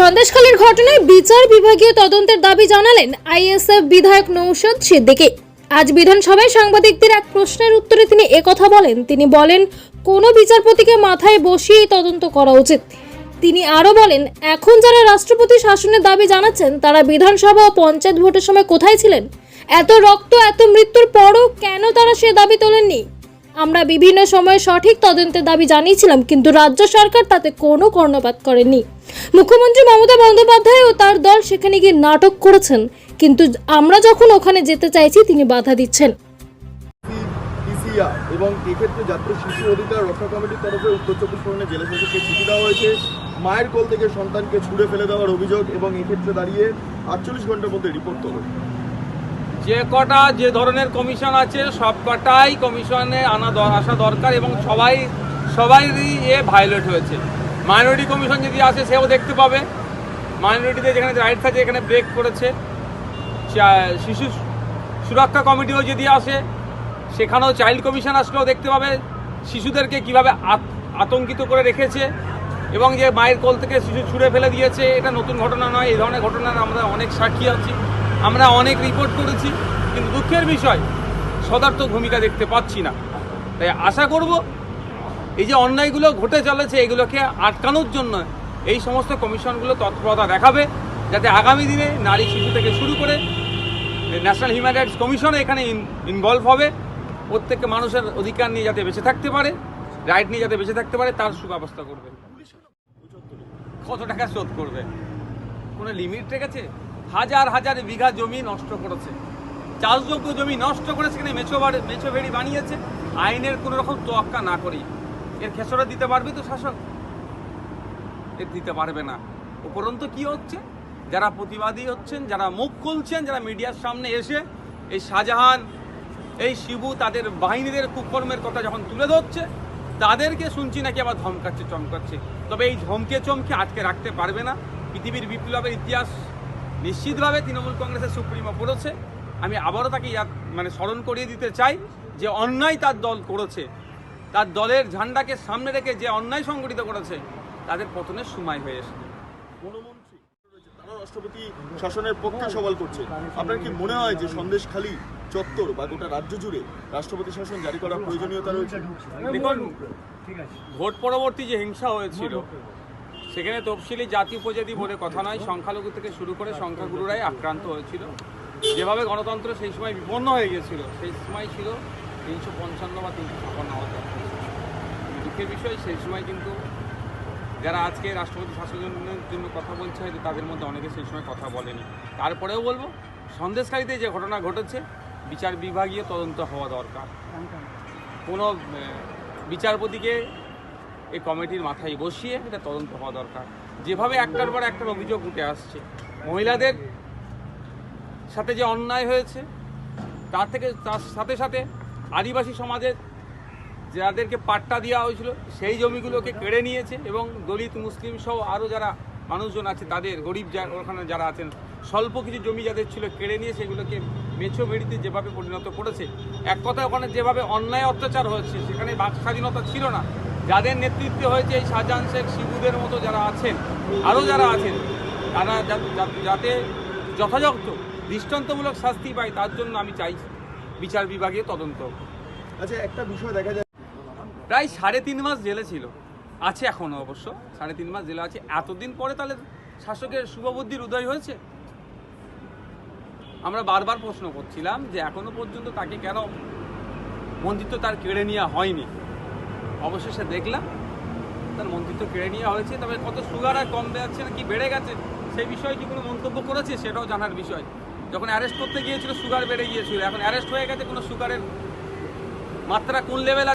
সন্দেশখালীর ঘটনায় বিচার বিভাগীয় তদন্তের দাবি জানালেন আইএসএফ বিধায়ক নৌশদ সিদ্দিকী। আজ বিধানসভায় সাংবাদিকদের এক প্রশ্নের উত্তরে তিনি একথা বলেন, তিনি বলেন, কোনো বিচারপতিকে মাথায় বসিয়েই তদন্ত করা উচিত। তিনি আরও বলেন, এখন যারা রাষ্ট্রপতি শাসনের দাবি জানাচ্ছেন, তারা বিধানসভা ও পঞ্চায়েত ভোটের সময় কোথায় ছিলেন? এত রক্ত, এত মৃত্যুর পরও কেন তারা সে দাবি তোলেননি? আমরা বিভিন্ন সময়ে সঠিক তদন্তের দাবি জানিয়েছিলাম, কিন্তু রাজ্য সরকার তাতে কোনো কর্ণপাত করেনি। মুখ্যমন্ত্রী মমতা বন্দ্যোপাধ্যায় ও তার দল সেখানে গিয়ে নাটক করেছেন, কিন্তু আমরা যখন ওখানে যেতে চাইছি, তিনি বাধা দিচ্ছেন। এবং এক্ষেত্রে জাতীয় শিশু অধিকার রক্ষা কমিটির তরফে উত্তর চব্বিশ পরগনা জেলা শাসককে চিঠি দেওয়া হয়েছে। মায়ের কোল থেকে সন্তানকে ছুঁড়ে ফেলে দেওয়ার অভিযোগ এবং এক্ষেত্রে দাঁড়িয়ে আটচল্লিশ ঘণ্টার মধ্যে রিপোর্ট তোলো যে কটা যে ধরনের কমিশন আছে, সব কটাই কমিশনে আনা আসা দরকার এবং সবাই, সবাইরই এ ভায়োলেট হয়েছে। মাইনরিটি কমিশন যদি আসে, সেও দেখতে পাবে। মাইনরিটিদের যেখানে রাইটস থাকে এখানে ব্রেক করেছে। শিশু সুরক্ষা কমিটিও যদি আসে, সেখানেও চাইল্ড কমিশন আসলেও দেখতে পাবে শিশুদেরকে কীভাবে আত- আতঙ্কিত করে রেখেছে এবং যে মায়ের কোল থেকে শিশু ছুঁড়ে ফেলে দিয়েছে, এটা নতুন ঘটনা নয়, এই ধরনের ঘটনার আমরা অনেক সাক্ষী আছি। আমরা অনেক রিপোর্ট করেছি, কিন্তু দুঃখের বিষয় সদার্থক ভূমিকা দেখতে পাচ্ছি না। তাই আশা করব, এই যে অন্যায়গুলো ঘটে চলেছে, এগুলোকে আটকানোর জন্য এই সমস্ত কমিশনগুলো তৎপরতা দেখাবে, যাতে আগামী দিনে নারী শিশু থেকে শুরু করে ন্যাশনাল হিউম্যান রাইটস কমিশন এখানে ইনভলভ হবে। প্রত্যেককে মানুষের অধিকার নিয়ে যাতে বেঁচে থাকতে পারে রাইট নিয়ে যাতে বেঁচে থাকতে পারে, তার সুব্যবস্থা করবে। কত টাকা শোধ করবে? কোনো লিমিট রেখেছে? হাজার হাজার বিঘা জমি নষ্ট করেছে। চাষযোগ্য জমি নষ্ট করে সেখানে মেছো বাড়ি মেছো ভেড়ি বানিয়েছে, আইনের কোনো রকম তোয়াক্কা না করেই। এর খেসরা দিতে পারবে তো শাসক? এর দিতে পারবে না। উপরন্ত কি হচ্ছে? যারা প্রতিবাদী হচ্ছেন, যারা মুখ খুলছেন, যারা মিডিয়ার সামনে এসে এই শাহজাহান, এই শিবু তাদের বাহিনীদের কুকর্মের কথা যখন তুলে ধরছে, তাদেরকে শুনছি নাকি আবার ধমকাচ্ছে, চমকাচ্ছে। তবে এই ধমকে চমকে আটকে রাখতে পারবে না। পৃথিবীর বিপ্লবের ইতিহাস নিশ্চিতভাবে তৃণমূল কংগ্রেসের সুপ্রিমো পড়েছে আমি আবারও তাকে ইয়াদ মানে স্মরণ করিয়ে দিতে চাই যে অন্যায় তার দল করেছে। তার দলের ঝান্ডাকে সামনে রেখে যে অন্যায় সংগঠিত করেছে তাদের পতনের সময় হয়ে এসেছে। রাষ্ট্রপতি শাসনের পক্ষে সওয়াল করছে। আপনার কি মনে হয় যে সন্দেশখালী চত্বর বা গোটা রাজ্য জুড়ে রাষ্ট্রপতি শাসন জারি করার প্রয়োজনীয়তা রয়েছে? দেখুন ভোট পরবর্তী যে হিংসা হয়েছিল সেখানে তফসিলি জাতি উপজাতি বলে কথা নয়। সংখ্যালঘু থেকে শুরু করে সংখ্যাগুরুরাই আক্রান্ত হয়েছিল। যেভাবে গণতন্ত্র সেই সময় বিপন্ন হয়ে গিয়েছিল সেই সময় ছিল তিনশো পঞ্চান্ন বা তিনশো ছাপান্ন ছিল। দুঃখের বিষয়, সেই সময় কিন্তু যারা আজকে রাষ্ট্রপতি শাসনের জন্য কথা বলছে, হয়তো তাদের মধ্যে অনেকে সেই সময় কথা বলেনি। তারপরেও বলব, সন্দেশকারীতে যে ঘটনা ঘটেছে, বিচার বিভাগীয় তদন্ত হওয়া দরকার। কোনো বিচারপতিকে এই কমিটির মাথায় বসিয়ে এটা তদন্ত হওয়া দরকার। যেভাবে একটার পর একটার অভিযোগ উঠে আসছে, মহিলাদের সাথে যে অন্যায় হয়েছে, তার থেকে তার সাথে সাথে আদিবাসী সমাজের যাদেরকে পাট্টা দেওয়া হয়েছিল, সেই জমিগুলোকে কেড়ে নিয়েছে এবং দলিত মুসলিম সহ আরও যারা মানুষজন আছে, তাদের গরিব যা- ওখানে যারা আছেন, স্বল্প কিছু জমি যাদের ছিল কেড়ে নিয়ে সেগুলোকে মেছো মেড়িতে যেভাবে পরিণত করেছে, এক কথায় ওখানে যেভাবে অন্যায় অত্যাচার হয়েছে সেখানে বাক স্বাধীনতা ছিল না যাদের নেতৃত্বে হয়েছে এই শাহজাহান শেখ শিবুদের মতো যারা আছেন আরও যারা আছেন তারা যাতে যথাযথ দৃষ্টান্তমূলক শাস্তি পায় তার জন্য আমি চাইছি বিচার বিভাগীয় তদন্ত। আচ্ছা একটা বিষয় দেখা যায় প্রায় সাড়ে তিন মাস জেলে ছিল। আছে এখনও অবশ্য। সাড়ে তিন মাস জেলে আছে। এতদিন পরে তাহলে শাসকের শুভবুদ্ধির উদয় হয়েছে? আমরা বারবার প্রশ্ন করছিলাম যে এখনও পর্যন্ত তাকে কেন মন্ত্রিত্ব তার কেড়ে নেওয়া হয়নি? অবশেষে দেখলাম, তার মন্ত্রিত্ব কেড়ে নেওয়া হয়েছে। তবে কত সুগার আর কম যাচ্ছে না, কি বেড়ে গেছে, সেই বিষয়ে কি কোনো মন্তব্য করেছে সেটাও জানার বিষয়। যখন অ্যারেস্ট করতে গিয়েছিল, সুগার বেড়ে গিয়েছিল। এখন অ্যারেস্ট হয়ে গেছে, কোনো সুগারের মাত্রা কোন লেভেল